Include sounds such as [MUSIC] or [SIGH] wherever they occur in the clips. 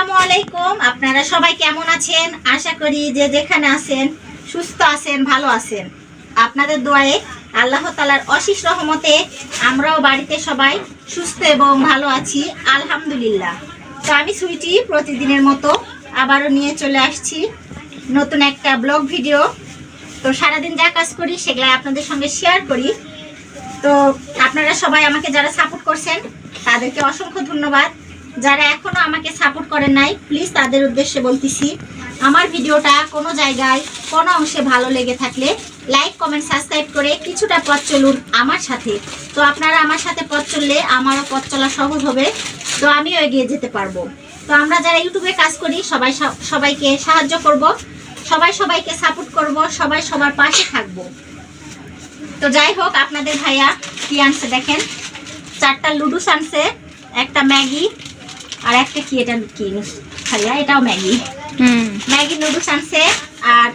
আসসালামু আলাইকুম। আপনারা সবাই কেমন আছেন? আশা করি যে যেখানে আছেন, সুস্থ আছেন, ভালো আছেন। আপনাদের দোয়ায়ে আল্লাহ তালার অশেষ রহমতে আমরাও বাড়িতে সবাই সুস্থ এবং ভালো আছি, আলহামদুলিল্লাহ। তো আমি সুইটি প্রতিদিনের মতো আবারও নিয়ে চলে আসছি নতুন একটা ব্লগ ভিডিও। তো সারাদিন যা কাজ করি সেগুলো আপনাদের সঙ্গে শেয়ার করি। তো আপনারা সবাই আমাকে যারা সাপোর্ট করছেন, তাদেরকে অসংখ্য ধন্যবাদ। যারা এখনও আমাকে সাপোর্ট করেন নাই প্লিজ তাদের উদ্দেশ্যে বলতেছি, আমার ভিডিওটা কোনো জায়গায়, কোনো অংশে ভালো লেগে থাকলে লাইক কমেন্ট সাবস্ক্রাইব করে কিছুটা পথ চলুন আমার সাথে। তো আপনারা আমার সাথে পথ চললে আমারও পথ চলা সহজ হবে, তো আমিও এগিয়ে যেতে পারব। তো আমরা যারা ইউটিউবে কাজ করি, সবাই সবাইকে সাহায্য করব, সবাই সবাইকে সাপোর্ট করব, সবাই সবার পাশে থাকব। তো যাই হোক, আপনাদের ভাইয়া কি আনছে দেখেন? চারটা লুডুস আনছে, একটা ম্যাগি আর একটা কি এটা কি? ভাইয়া এটাও ম্যাগি। ম্যাগি নুডলস আনছে আর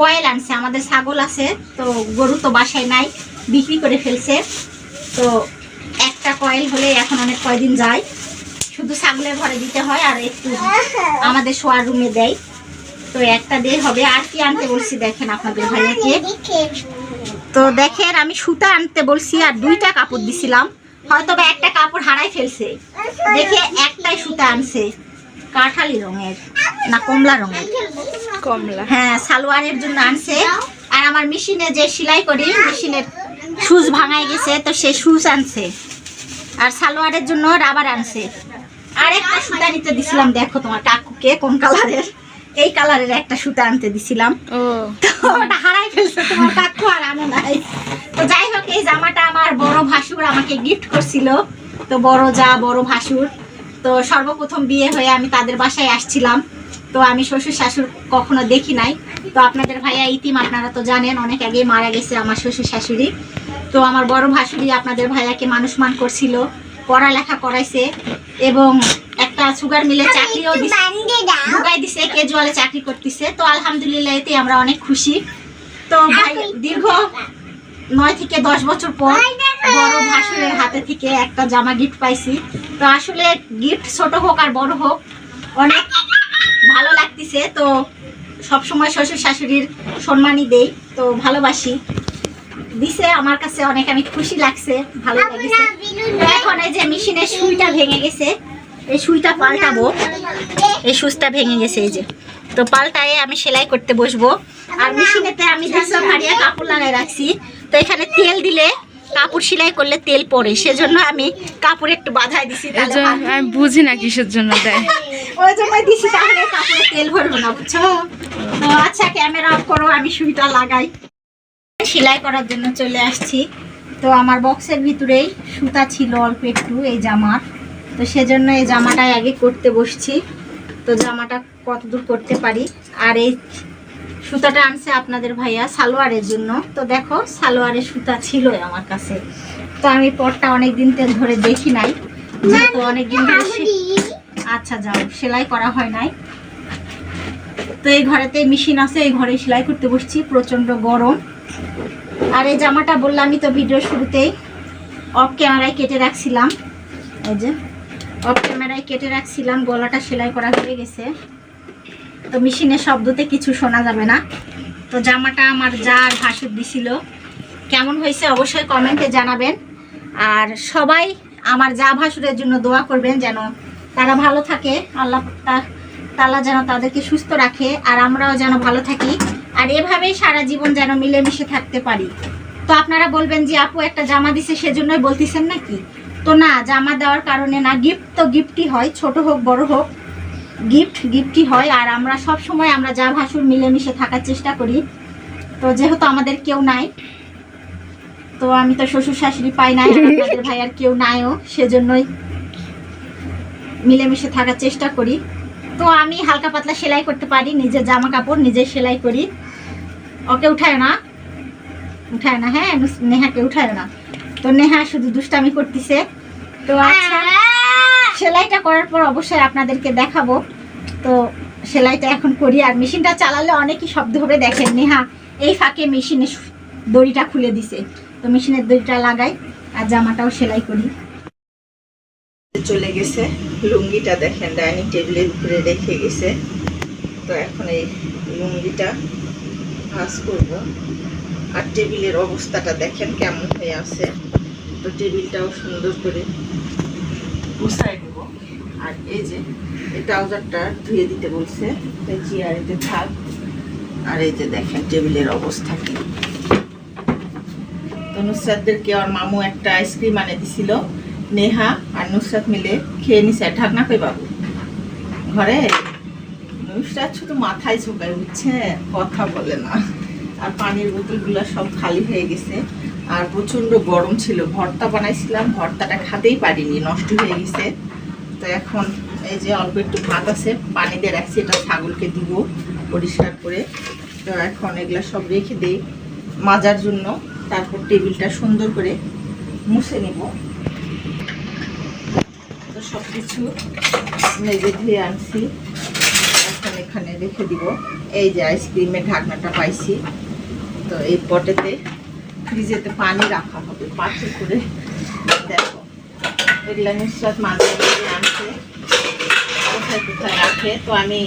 কয়েল আনছে। আমাদের ছাগল আছে তো গরু তো বাসায় নাই বিক্রি করে ফেলছে। তো একটা কয়েল হলে এখন অনেক কয়দিন যায়। শুধু ছাগলের ঘরে দিতে হয় আর একটু আমাদের শোয়ার রুমে দেয়। তো একটা দিয়ে হবে। আর কি আনতে বলছি দেখেন আপনাদের ভাইয়াকে। তো দেখেন আমি সুতা আনতে বলছি আর দুইটা কাপড় দিছিলাম। হয়তো বা একটা কাপড় হারাই ফেলছে। দেখে একটাই সুতা আনছে। কাঠালি রঙের না কমলা রঙের। কমলা। হ্যাঁ সালোয়ারের জন্য আনছে। আর আমার মেশিনে যে সেলাই করি মেশিনের সুচ ভাঙায় গেছে তো সে সুচ আনছে। আর সালোয়ারের জন্য রাবার আনছে। আর একটা সুতা নিতে দিছিলাম দেখো তোমার কাকুকে কোন কালারের এই কালারের একটা সুতা আনতে দিছিলাম। ও। তো ওটা হারাই ফেলছে তোমার কাকু আর আনে নাই। তো যাই হোক জামাটা আমার বড় ভাসুর আমাকে গিফট করছিল। তো বড় যা বড় ভাসুর। তো সর্বপ্রথম বিয়ে হয়ে আমি তাদের বাসায় আসছিলাম। তো আমি শ্বশুর শাশুর কখনো দেখি নাই। তো আপনাদের ভাইয়া ইতিম আপনারা তো জানেন অনেক আগে মারা গেছে আমার শ্বশুর শাশুড়ি। তো আমার বড় ভাসুরি আপনাদের ভাইয়াকে মানুষমান করছিল পড়ালেখা করাইছে এবং একটা সুগার মিলে চাকরিও ঢুকাই দিছে কেজুয়ালে চাকরি করতেছে। তো আলহামদুলিল্লাহ এতে আমরা অনেক খুশি। তো ভাই দীর্ঘ নয় থেকে দশ বছর পর বড় ভাসুরের হাতে থেকে একটা জামা গিফট পাইছি। তো আসলে গিফট ছোট হোক আর বড় হোক অনেক ভালো লাগতেছে। তো সবসময় শ্বশুর শাশুড়ির সম্মানই দেই। তো ভালোবাসি। দিছে আমার কাছে অনেক আমি খুশি লাগছে ভালো লাগছে। এখন এই যে মেশিনের সুইটা ভেঙে গেছে এই সুইটা পাল্টাবো। এই সুচটা ভেঙে গেছে এই যে। তো পাল্টায়ে আমি সেলাই করতে বসবো। আর মেশিনেতে আমি দুশো ভারিয়া কাপড় লাগাই রাখছি। তো এখানে তেল দিলে কাপড় সেলাই করলে তেল পড়ে সেজন্য আমি কাপড় একটু বাধাই দিছি। আমি বুঝি না কিসের জন্য দেয়। [LAUGHS] ওই জন্য দিছি তাহলে কাপড়ে তেল ভরবে না বুঝছ? তো আচ্ছা ক্যামেরা অফ করো আমি সুইটা লাগাই। সেলাই করার জন্য চলে আসছি। তো আমার বক্সের ভিতরেই সুতা ছিল অল্প একটু এই জামার। তো সেজন্য এই জামাটাই আগে করতে বসছি। তো জামাটা কতদূর করতে পারি? আর এই সুতাটা আনছে আপনাদের ভাইয়া সালোয়ারের জন্য। তো দেখো সালোয়ারের সুতা ছিল আমার কাছে। তো আমি পরটা অনেক দিন তেল ধরে দেখি নাই। যেহেতু অনেক দিন ধরে আচ্ছা যাও, সেলাই করা হয় নাই। তো এই ঘরেতে মেশিন আছে, এই ঘরে সেলাই করতে বসছি প্রচণ্ড গরম। আর এই জামাটা বললামই তো ভিডিও শুরুতেই অফ ক্যামেরায় কেটে রাখছিলাম। এই যে অফ ক্যামেরায় কেটে রাখছিলাম, গলাটা সেলাই করা হয়ে গেছে। তো মেশিনের শব্দতে কিছু শোনা যাবে না। তো জামাটা আমার যা আর ভাসুর দিছিল। কেমন হয়েছে অবশ্যই কমেন্টে জানাবেন। আর সবাই আমার যা ভাসুরের জন্য দোয়া করবেন যেন তারা ভালো থাকে। আল্লাহ তা- তাআলা যেন তাদেরকে সুস্থ রাখে আর আমরাও যেন ভালো থাকি। আর এভাবেই সারা জীবন যেন মিলেমিশে থাকতে পারি। তো আপনারা বলবেন যে, আপু, একটা জামা দিছে, সেজন্যই বলতেছেন নাকি? তো না, জামা দেওয়ার কারণে না। গিফট তো গিফটই হয়, ছোট হোক, বড় হোক। গিফট গিফটই হয়। আর আমরা সব সময় আমরা যা ভাসুর মিলেমিশে থাকার চেষ্টা করি। তো যেহেতু আমাদের কেউ নাই, তো আমি তো শ্বশুর শাশুড়ি পাই নাই আপনাদের ভাই আর কেউ নাইও, সেজন্যই মিলেমিশে থাকার চেষ্টা করি। তো আমি হালকা পাতলা সেলাই করতে পারি, নিজের জামা কাপড় নিজে সেলাই করি। ওকে উঠায় না উঠায় না হ্যাঁ নেহাকে উঠায় না। তো নেহা শুধু দুষ্টামি করতেছে। তো আচ্ছা সেলাইটা করার পর অবশ্যই আপনাদেরকে দেখাবো। তো সেলাইটা এখন করি, আর মেশিনটা চালালে অনেকই শব্দ হবে দেখেন। নেহা, এই ফাঁকে মেশিনে দড়িটা খুলে দিছে। তো মেশিনের দড়িটা লাগাই, আর জামাটাও সেলাই করি। চলে গেছে। লুঙ্গিটা দেখেন, ডাইনিং টেবিলের উপরে রেখে গেছে। তো এখন এই লুঙ্গিটা ভাজ করব। আর টেবিলের অবস্থাটা দেখেন কেমন হয়ে আছে। তো টেবিলটাও সুন্দর করে গুছাই আর এই যে, এই ট্রাউজারটা ধুয়ে দিতে বলছে। থাক। আর এই যে দেখেন টেবিলের অবস্থা কি। তো নুসরাতদেরকে আর মামু একটা আইসক্রিম আনে দিছিল। নেহা আর নুসরাত মিলে খেয়ে নিছে। ঢাকনা কই বাবু? ঘরে? নুসরাত শুধু মাথায় ঝোঁকায় উঠছে কথা বলে না। আর পানির বোতলগুলো সব খালি হয়ে গেছে। আর প্রচণ্ড গরম ছিল। ভর্তা বানাইছিলাম, ভর্তাটা খাতেই পারিনি, নষ্ট হয়ে গেছে। তো এখন এই যে অল্প একটু ভাত আছে, পানি দিয়ে রাখছি, এটা ছাগলকে দিব পরিষ্কার করে। তো এখন এগুলা সব রেখে দেই মাজার জন্য। তারপর টেবিলটা সুন্দর করে মুছে নেব। তো সব কিছু মেজে ধুয়ে আনছি। এখন এখানে রেখে দিব। এই যে আইসক্রিমের ঢাকনাটা পাইছি। তো এই পটেতে ফ্রিজেতে পানি রাখা হবে, পাত্রে করে। দেখো এগুলা নিশ্চয় মাঝে মাঝে আনছে কোথায় কোথায় রাখে। তো আমি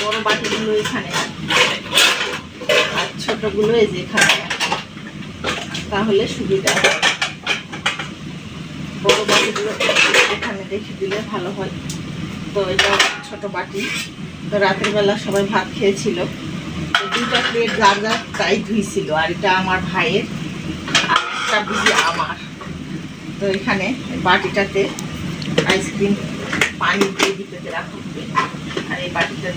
বড় বাটিগুলো এখানে রাখি, আর ছোটগুলো এই যে এখানে তাহলে সুবিধা হয়। বড় বাটিগুলো এখানে রেখে দিলে ভালো হয়। তো এটা ছোট বাটি। তো রাতের বেলা সবাই ভাত খেয়েছিল। দুটা প্লেট তাই ধুইছিল আর এটা আমার ভাইয়ের, আর একটা বুঝি আমার। তো এখানে বাটিটাতে আইসক্রিম পানি দিয়ে দিতে আর এই বাটিটা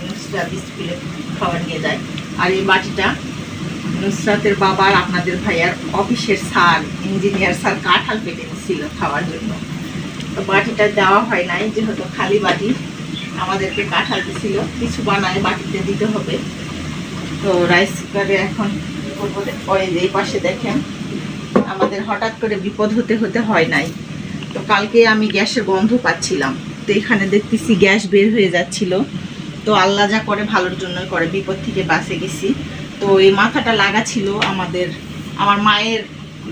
স্কুলে খাবার নিয়ে যায়। আর এই বাটিটা নুসরাতের বাবার আপনাদের ভাইয়ার অফিসের স্যার ইঞ্জিনিয়ার স্যার কাঁঠাল পেটে নিচ্ছিল খাওয়ার জন্য। তো বাটিটা দেওয়া হয় নাই, যেহেতু খালি বাটি, আমাদেরকে কাঁঠাল দিছিল। কিছু বানায় বাটিতে দিতে হবে। তো রাইস কুকারে এখন করব। ওই এই পাশে দেখেন, আমাদের হঠাৎ করে বিপদ হতে হতে হয় নাই। তো কালকে আমি গ্যাসের গন্ধ পাচ্ছিলাম। তো এখানে দেখতেছি গ্যাস বের হয়ে যাচ্ছিল। তো আল্লাহ যা করে ভালোর জন্যই করে, বিপদ থেকে বাঁচে গেছি। তো এই মাথাটা লাগা ছিল আমাদের, আমার মায়ের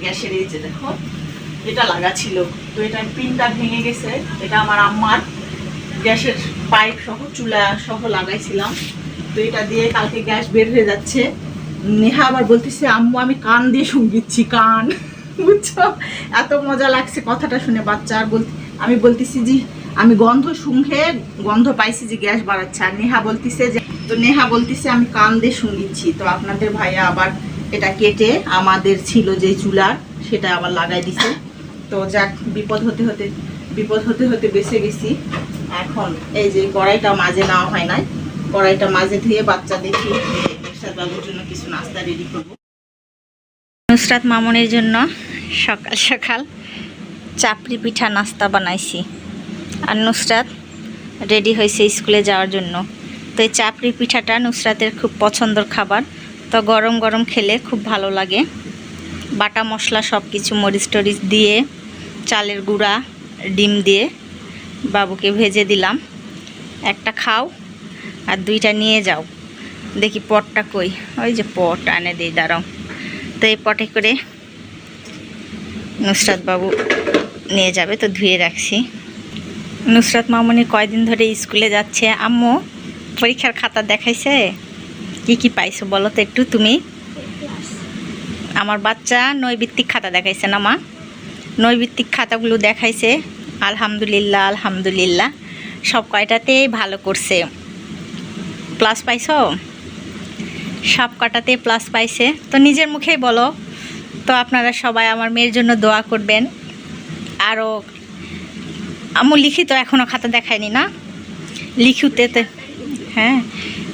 গ্যাসের এই যে দেখো, এটা লাগা ছিল। তো এটা পিনটা ভেঙে গেছে। এটা আমার আম্মার গ্যাসের পাইপ সহ, চুলা সহ লাগাইছিলাম। তো এটা দিয়ে কালকে গ্যাস বের হয়ে যাচ্ছে। নেহা আবার বলতেছে, আম্মু, আমি কান দিয়ে শুনগিচ্ছি কান। [LAUGHS] বুঝছ? এত মজা লাগছে কথাটা শুনে বাচ্চা। আর বল আমি বলতেছি যে, আমি গন্ধ শুংঘে গন্ধ পাইছি যে গ্যাস বাড়াচ্ছে। আর নেহা বলতেছে যে, তো নেহা বলতেছে, আমি কান দিয়ে শুনগিচ্ছি তো আপনাদের ভাইয়া আবার এটা কেটে আমাদের ছিল যে চুলার, সেটা আবার লাগাই দিছে। তো যাক, বিপদ হতে হতে, বিপদ হতে হতে বেঁচে গেছি। এখন এই যে কড়াইটা মাঝে নেওয়া হয় নাই। কড়াইটা মাঝে ধুয়ে বাচ্চা দেখি বাবুর জন্য কিছু নাস্তা রেডি করব। নুসরাত মামুনের জন্য সকাল সকাল চাপড়ি পিঠা নাস্তা বানাইছি। আর নুসরাত রেডি হয়েছে স্কুলে যাওয়ার জন্য। তো এই চাপড়ি পিঠাটা নুসরাতের খুব পছন্দর খাবার। তো গরম গরম খেলে খুব ভালো লাগে। বাটা মশলা সব কিছু মরিচ টরিচ দিয়ে, চালের গুঁড়া, ডিম দিয়ে বাবুকে ভেজে দিলাম। একটা খাও। আর দুইটা নিয়ে যাও। দেখি পটটা কই? ওই যে পট আনে দিই, দাঁড়াও। তো এই পটে করে নুসরাত বাবু নিয়ে যাবে, তো ধুয়ে রাখছি। নুসরাত মামনি কয়দিন ধরে স্কুলে যাচ্ছে? আম্মু, পরীক্ষার খাতা দেখাইছে? কি কি পাইছো বলো তো একটু তুমি? আমার বাচ্চা নৈবিত্তিক খাতা দেখাইছে না মা? নৈবিত্তিক খাতাগুলো দেখাইছে। আলহামদুলিল্লাহ আলহামদুলিল্লাহ। সব কয়টাতেই ভালো করছে। প্লাস পাইছো? সব কটাতে প্লাস পাইছে। তো নিজের মুখেই বলো। তো আপনারা সবাই আমার মেয়ের জন্য দোয়া করবেন। আরও আমু লিখিত এখনও খাতা দেখায়নি না? লিখিততে হ্যাঁ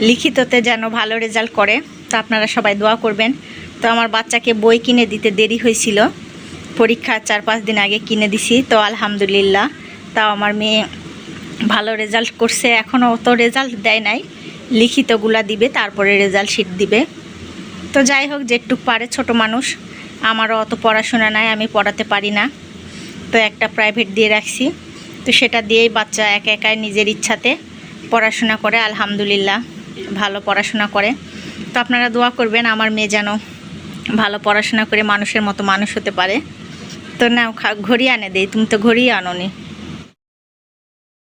লিখিততে যেন ভালো রেজাল্ট করে। তো আপনারা সবাই দোয়া করবেন। তো আমার বাচ্চাকে বই কিনে দিতে দেরি হয়েছিল। পরীক্ষার চার পাঁচ দিন আগে কিনে দিছি। তো আলহামদুলিল্লাহ, তাও আমার মেয়ে ভালো রেজাল্ট করছে। এখনও অত রেজাল্ট দেয় নাই। লিখিতগুলা দিবে, তারপরে রেজাল্ট শিট দিবে। তো যাই হোক, যেটুক পারে ছোট মানুষ, আমারও অত পড়াশোনা নাই, আমি পড়াতে পারি না। তো একটা প্রাইভেট দিয়ে রাখছি। তো সেটা দিয়েই বাচ্চা একা একাই নিজের ইচ্ছাতে পড়াশোনা করে, আলহামদুলিল্লাহ, ভালো পড়াশোনা করে। তো আপনারা দোয়া করবেন, আমার মেয়ে যেন ভালো পড়াশোনা করে মানুষের মতো মানুষ হতে পারে। তো খা, ঘড়ি আনে দেই, তুমি তো ঘড়ি আনো নি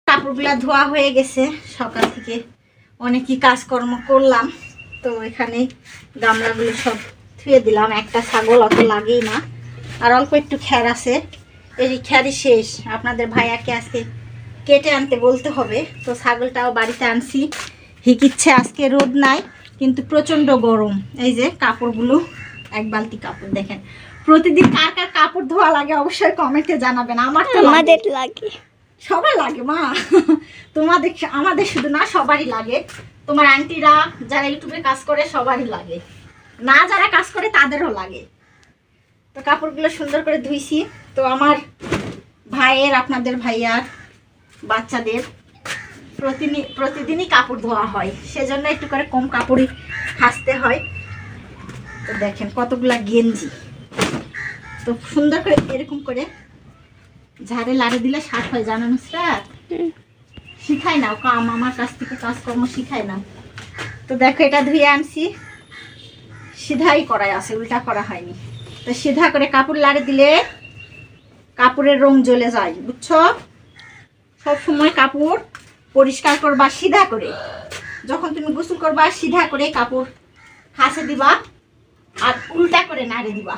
কাপড়গুলা ধোয়া হয়ে গেছে, সকাল থেকে। অনেকই কাজকর্ম করলাম। তো এখানে গামলাগুলো সব ধুয়ে দিলাম। একটা ছাগল অত লাগেই না। আর অল্প একটু খ্যার আছে। এই খ্যারই শেষ। আপনাদের ভাইয়াকে আজকে কেটে আনতে বলতে হবে। তো ছাগলটাও বাড়িতে আনছি। হিকিচ্ছে আজকে রোদ নাই, কিন্তু প্রচণ্ড গরম। এই যে কাপড়গুলো, এক বালতি কাপড় দেখেন। প্রতিদিন কার কার কাপড় ধোয়া লাগে অবশ্যই কমেন্টে জানাবেন। আমার তো লাগে। লাগে। সবার লাগে, মা। তোমাদের আমাদের শুধু না, সবারই লাগে। তোমার আন্টিরা যারা ইউটিউবে কাজ করে, সবারই লাগে। না যারা কাজ করে, তাদেরও লাগে। তো কাপড়গুলো সুন্দর করে ধুইছি। তো আমার ভাইয়ের, আপনাদের ভাইয়ার বাচ্চাদের প্রতিদিন প্রতিদিনই কাপড় ধোয়া হয়। সেজন্য একটু করে কম কাপড়ই হাসতে হয়। তো দেখেন কতগুলা গেঞ্জি। তো সুন্দর করে এরকম করে ঝাড়ে লাড়ে দিলে শার্ট হয় জানো স্যার শিখাই নাও কাম আমার কাছ থেকে কাজকর্ম শিখাই না তো দেখো এটা ধুয়ে আনছি। সিধাই করাই আছে উল্টা করা হয়নি। তো সিধা করে কাপড় লাড়ে দিলে কাপড়ের রং জ্বলে যায় বুঝছ? সব সময় কাপড় পরিষ্কার করবা সিধা করে। যখন তুমি গোসল করবা সিধা করে কাপড় খাসে দিবা আর উল্টা করে নাড়ে দিবা।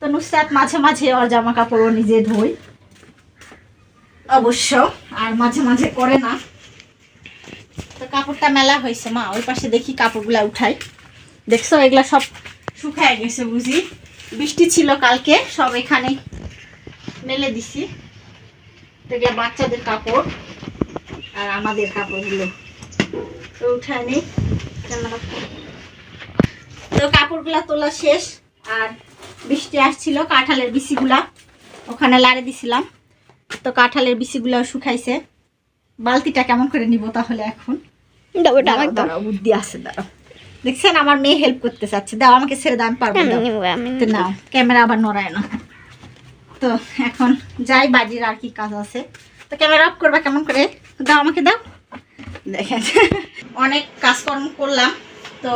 তো নুসরাত মাঝে মাঝে ওর জামা কাপড় ও নিজে ধোয়। অবশ্য, আর মাঝে মাঝে করে না। তো কাপড়টা মেলা হয়েছে, মা, ওই পাশে দেখি কাপড়গুলা উঠাই। দেখছ, এগুলা সব শুকায় গেছে বুঝি। বৃষ্টি ছিল কালকে, সব এখানে মেলে দিছি। তো এগুলা বাচ্চাদের কাপড় আর আমাদের কাপড়গুলো। তো উঠায় ক্যামেরা তো কাপড়গুলা তোলা শেষ, আর বৃষ্টি আসছিল, কাঁঠালের বিচিগুলা ওখানে লাড়ে দিছিলাম। তো কাঁঠালের বিচিগুলো শুকাইছে। বালতিটা কেমন করে নিব তাহলে এখন? বুদ্ধি আছে দাঁড়াও। দেখছেন আমার মেয়ে হেল্প করতে চাচ্ছে। দাও আমাকে ছেড়ে আমি পারব। তো নাও ক্যামেরা আবার নড়ায় না। তো এখন যাই বাজির আর কি কাজ আছে। তো ক্যামেরা অফ করবা কেমন করে? দাও আমাকে দাও। দেখেন অনেক কাজকর্ম করলাম। তো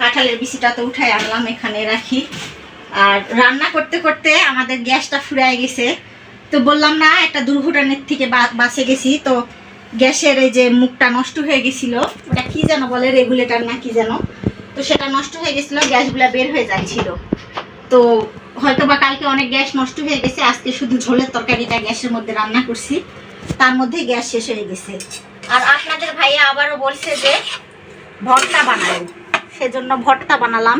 কাঁঠালের বিচিটা তো উঠাই আনলাম এখানে রাখি। আর রান্না করতে করতে আমাদের গ্যাসটা ফুরায় গেছে। তো বললাম, না, একটা দুর্ঘটনার থেকে বাঁচে গেছি। তো গ্যাসের এই যে মুখটা নষ্ট হয়ে গেছিল, ওটা কি যেন বলে, রেগুলেটর না কি যেন? তো সেটা নষ্ট হয়ে গেছিল, গ্যাসগুলা বের হয়ে যাচ্ছিল। তো হয়তো বা কালকে অনেক গ্যাস নষ্ট হয়ে গেছে, আজকে শুধু ঝোলের তরকারিটা গ্যাসের মধ্যে রান্না করছি। তার মধ্যে গ্যাস শেষ হয়ে গেছে। আর আপনাদের ভাইয়া আবারও বলছে যে, ভর্তা বানাও সেজন্য ভর্তা বানালাম।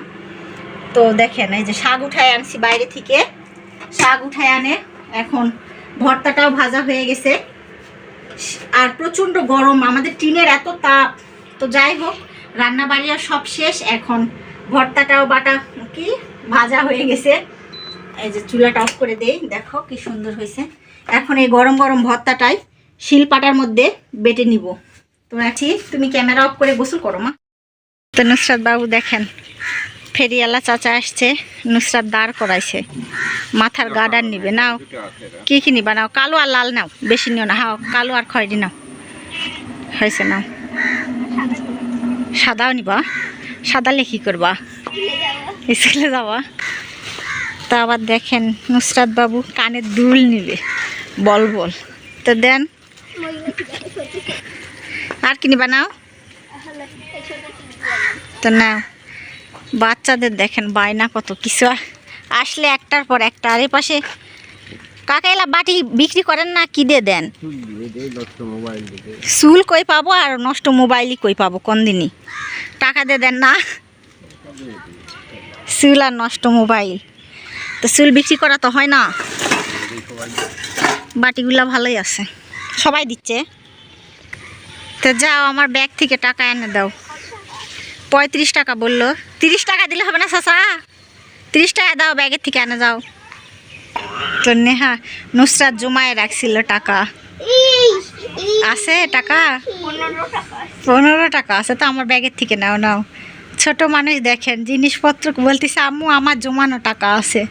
তো দেখেন, এই যে শাক উঠায় আনছি বাইরে থেকে। শাক উঠায় আনে এখন ভর্তাটাও ভাজা হয়ে গেছে। আর প্রচণ্ড গরম, আমাদের টিনের এত তাপ। তো যাই হোক রান্না বাড়িয়া সব শেষ। এখন ভর্তাটাও বাটা কি? ভাজা হয়ে গেছে। এই যে চুলাটা অফ করে দেই। দেখো কি সুন্দর হয়েছে। এখন এই গরম গরম ভর্তাটাই শিলপাটার মধ্যে বেটে নিব। তো আছি তুমি ক্যামেরা অফ করে গোসল করো, মা। তো নুসরাত বাবু দেখেন ফেরিয়ালা চাচা আসছে, নুসরাত দাঁড় করাইছে। মাথার গার্ডার নিবে, নাও। কি কি নিবা, নাও। কালো আর লাল নাও, বেশি নিও না। হাও, কালো আর খয়েরি নাও। হয়েছে, নাও। সাদাও নিবা। সাদা লেখি করবা? স্কুলে যাবা। তা আবার দেখেন, নুসরাত বাবু কানের দুল নিবে। বল বল। তো দেন। আর কি নিবা, নাও? তো নাও। বাচ্চাদের দেখেন বায়না কত কিছু। আসলে একটার পর একটা, আর পাশে কাকাইলা বাটি বিক্রি করেন না, কি দিয়ে দেন? চুল কই পাবো আর নষ্ট মোবাইলই কই পাবো, কোন দিনই? টাকা দিয়ে দেন না। চুল আর নষ্ট মোবাইল। তো চুল বিক্রি করা তো হয় না। বাটিগুলা ভালোই আছে। সবাই দিচ্ছে। তো যাও, আমার ব্যাগ থেকে টাকা এনে দাও। পঁয়ত্রিশ টাকা বলল। তিরিশ টাকা দিলে হবে না চাচা? তিরিশ টাকা দাও ব্যাগের থেকে এনে যাও। তো নেহা নুসরাত জমায় রাখছিল টাকা। আছে টাকা? পনেরো টাকা আছে, তো আমার ব্যাগের থেকে নাও নাও। ছোট মানুষ দেখেন, জিনিসপত্র বলতেছে, আম্মু, আমার জমানো টাকা আছে।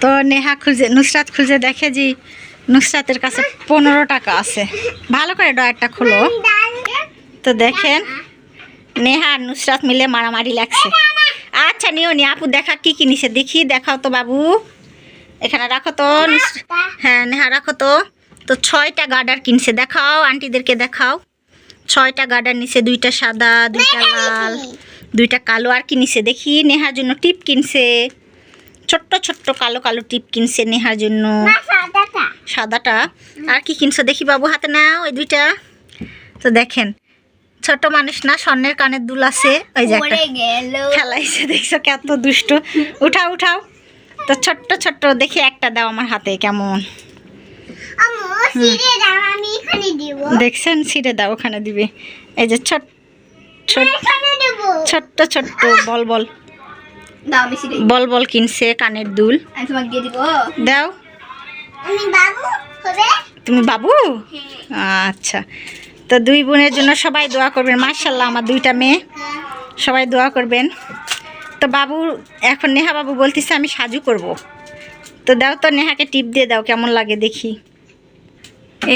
তো নেহা খুঁজে নুসরাত খুঁজে দেখে যে নুসরাতের কাছে পনেরো টাকা আছে। ভালো করে ডয়ারটা খোলো। তো দেখেন নেহা আর নুসরাত মিলে মারামারি লাগছে। আচ্ছা নিও নি আপু দেখা কি কি নিছে দেখি দেখাও তো বাবু। এখানে রাখো তো হ্যাঁ নেহা রাখো তো। তো ছয়টা গার্ডার কিনছে দেখাও আন্টিদেরকে দেখাও। ছয়টা গার্ডার নিছে দুইটা সাদা দুইটা লাল দুইটা কালো আর কি নিছে দেখি নেহার জন্য টিপ কিনছে। ছোট্ট ছোট্ট কালো কালো টিপ কিনছে নেহার জন্য। সাদাটা। আর কি কিনছো দেখি বাবু হাতে নাও ওই দুইটা। তো দেখেন ছোট মানুষ না স্বর্ণের কানের দুল আছে। ওই যে খেলাইছে দেখছ কত দুষ্ট। উঠাও উঠাও। তো ছোট্ট ছোট্ট দেখি একটা দাও আমার হাতে কেমন? দেখছেন? ছিঁড়ে দাও ওখানে দিবে। এই যে ছোট ছোট ছোট্ট ছোট্ট বল বল। সিরে বল বল কিনছে কানের দুল। দাও। তুমি বাবু? আচ্ছা। তো দুই বোনের জন্য সবাই দোয়া করবেন। মার্শাল্লাহ আমার দুইটা মেয়ে। সবাই দোয়া করবেন। তো বাবু, এখন নেহা বাবু বলতেছে আমি সাজু করব। তো দাও তো নেহাকে টিপ দিয়ে দাও, কেমন লাগে দেখি।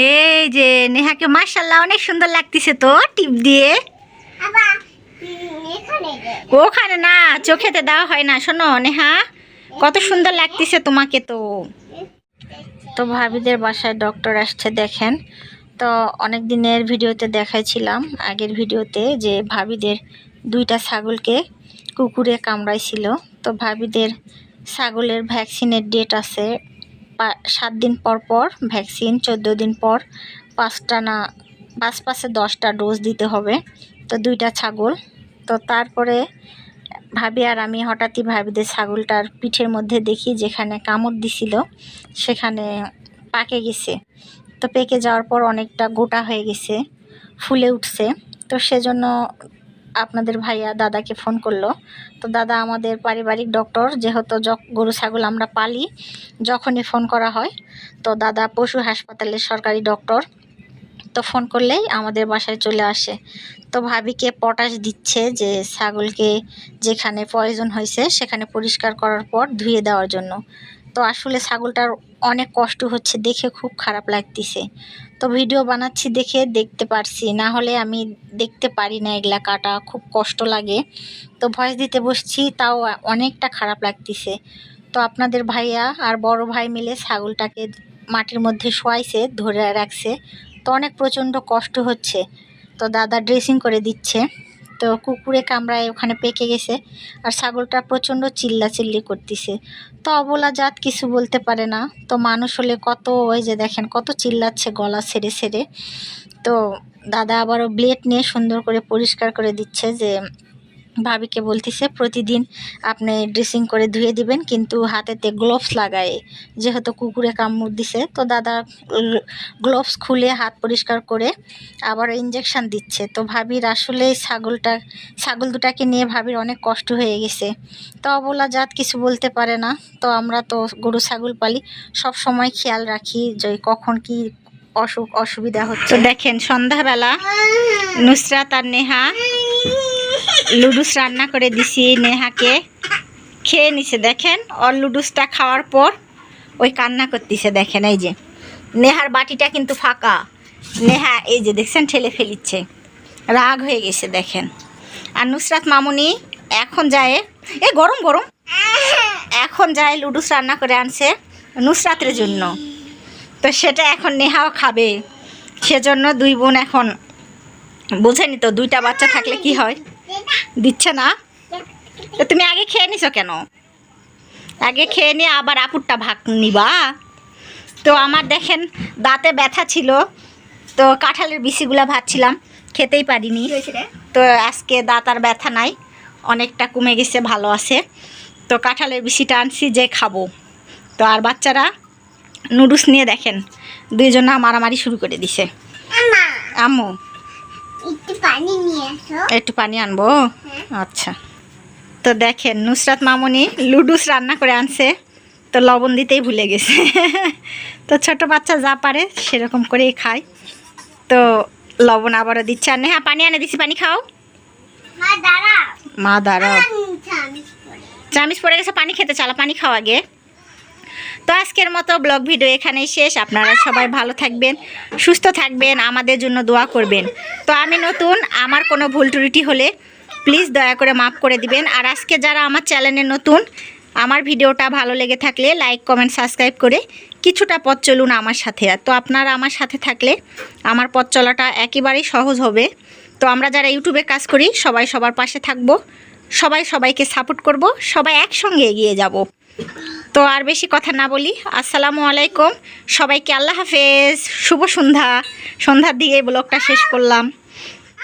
এই যে, নেহাকে মার্শাল্লাহ অনেক সুন্দর লাগতেছে তো টিপ দিয়ে। ওখানে না, চোখেতে দেওয়া হয় না। শোনো, নেহা, কত সুন্দর লাগতেছে তোমাকে তো। তো ভাবিদের বাসায় ডক্টর আসছে, দেখেন। তো অনেক দিনের ভিডিওতে দেখাইছিলাম, আগের ভিডিওতে যে ভাবিদের দুইটা ছাগলকে কুকুরে কামড়াইছিল। তো ভাবিদের ছাগলের ভ্যাকসিনের ডেট আছে সাত দিন পর পর ভ্যাকসিন, চোদ্দ দিন পর পাঁচটা না, পাঁচ পাঁচে দশটা ডোজ দিতে হবে। তো দুইটা ছাগল। তো তারপরে ভাবি আর আমি হঠাৎই ভাবিদের ছাগলটার পিঠের মধ্যে দেখি যেখানে কামড় দিছিল, সেখানে পাকে গেছে। তো পেকে যাওয়ার পর অনেকটা গোটা হয়ে গেছে, ফুলে উঠছে। তো সেজন্য আপনাদের ভাইয়া দাদাকে ফোন করল। তো দাদা, আমাদের পারিবারিক ডক্টর, যেহেতু গরু, ছাগল আমরা পালি, যখনই ফোন করা হয়, তো দাদা পশু হাসপাতালের সরকারি ডক্টর, তো ফোন করলেই আমাদের বাসায় চলে আসে। তো ভাবিকে পটাশ দিচ্ছে যে ছাগলকে যেখানে পয়জন হয়েছে সেখানে পরিষ্কার করার পর ধুয়ে দেওয়ার জন্য। তো আসলে ছাগলটার অনেক কষ্ট হচ্ছে, দেখে খুব খারাপ লাগতেছে। তো ভিডিও বানাচ্ছি দেখে দেখতে পারছি, না হলে আমি দেখতে পারি না এগুলা কাটা, খুব কষ্ট লাগে। তো ভয়েস দিতে বসছি, তাও অনেকটা খারাপ লাগতেছে। তো আপনাদের ভাইয়া আর বড় ভাই মিলে ছাগলটাকে মাটির মধ্যে শোয়াইছে, ধরে রাখছে। তো অনেক প্রচণ্ড কষ্ট হচ্ছে। তো দাদা ড্রেসিং করে দিচ্ছে। তো কুকুরে কামড়ায় ওখানে পেকে গেছে। আর ছাগলটা প্রচণ্ড চিল্লাচিল্লি করতেছে। তো অবলা জাত কিছু বলতে পারে না। তো মানুষ হলে কত ওই যে দেখেন, কত চিল্লাচ্ছে গলা ছেড়ে ছেড়ে। তো দাদা আবারও ব্লেড নিয়ে সুন্দর করে পরিষ্কার করে দিচ্ছে যে ভাবিকে বলতেছে, প্রতিদিন আপনি ড্রেসিং করে ধুয়ে দিবেন, কিন্তু হাতেতে গ্লোভস লাগায়। যেহেতু কুকুরে কামড় দিছে, তো দাদা গ্লোভস খুলে হাত পরিষ্কার করে আবার ইঞ্জেকশন দিচ্ছে। তো ভাবির আসলে ছাগলটা, ছাগল দুটাকে নিয়ে ভাবির অনেক কষ্ট হয়ে গেছে। তো অবলা জাত কিছু বলতে পারে না। তো আমরা তো গরু, ছাগল পালি সব সময় খেয়াল রাখি যে কখন কি অসুখ অসুবিধা হচ্ছে। দেখেন, সন্ধ্যাবেলা নুসরাত আর নেহা লুডুস রান্না করে দিছি নেহাকে। খেয়ে নিছে, দেখেন, ওর লুডুসটা খাওয়ার পর ওই কান্না করতেছে, দেখেন, এই যে। নেহার বাটিটা কিন্তু ফাঁকা। নেহা, এই যে, দেখছেন, ঠেলে ফেলিচ্ছে। রাগ হয়ে গেছে, দেখেন। আর নুসরাত মামুনি এখন যায়, এ, গরম গরম। এখন যায় লুডুস রান্না করে আনছে নুসরাতের জন্য। তো সেটা এখন নেহাও খাবে। সেজন্য দুই বোন এখন বুঝেনি তো দুইটা বাচ্চা থাকলে কি হয়? দিচ্ছে না? তো তুমি আগে খেয়ে নিছো কেন? আগে খেয়ে নিয়ে আবার আপুরটা ভাগ নিবা? তো আমার দেখেন দাঁতে ব্যথা ছিল তো কাঁঠালের বিচিগুলা ভাবছিলাম খেতেই পারিনি। তো আজকে দাঁত আর ব্যথা নাই অনেকটা কমে গেছে ভালো আছে। তো কাঁঠালের বিচিটা আনছি যে খাব। তো আর বাচ্চারা? নুডলস নিয়ে দেখেন। দুইজনা মারামারি শুরু করে দিছে। আম্মু। একটু পানি আনব? আচ্ছা। তো দেখেন নুসরাত মামনি লুডুস রান্না করে আনছে। তো লবণ দিতেই ভুলে গেছে। [LAUGHS] তো ছোট বাচ্চা যা পারে সেরকম করেই খায়। তো লবণ আবারও দিচ্ছে। আর হ্যাঁ পানি আনে দিছি পানি খাও। মা দাঁড়া মা দাঁড়াও। চামিচ পড়ে চামিচ পড়ে গেছে পানি খেতে চালা পানি খাও আগে। তো আজকের মতো ব্লগ ভিডিও এখানেই শেষ। আপনারা সবাই ভালো থাকবেন, সুস্থ থাকবেন, আমাদের জন্য দোয়া করবেন। তো আমি নতুন, আমার কোনো ভুল ত্রুটি হলে প্লিজ দয়া করে মাফ করে দিবেন। আর আজকে যারা আমার চ্যানেলে নতুন, আমার ভিডিওটা ভালো লেগে থাকলে লাইক, কমেন্ট, সাবস্ক্রাইব করে কিছুটা পথ চলুন আমার সাথে। আর তো আপনারা আমার সাথে থাকলে আমার পথ চলাটা একেবারেই সহজ হবে। তো আমরা যারা ইউটিউবে কাজ করি, সবাই সবার পাশে থাকব। সবাই সবাইকে সাপোর্ট করব, সবাই একসঙ্গে এগিয়ে যাব। তো আর বেশি কথা না বলি। আসসালামু আলাইকুম। সবাইকে আল্লাহ হাফেজ। শুভ সন্ধ্যা। সন্ধ্যার দিকে ব্লগটা শেষ করলাম।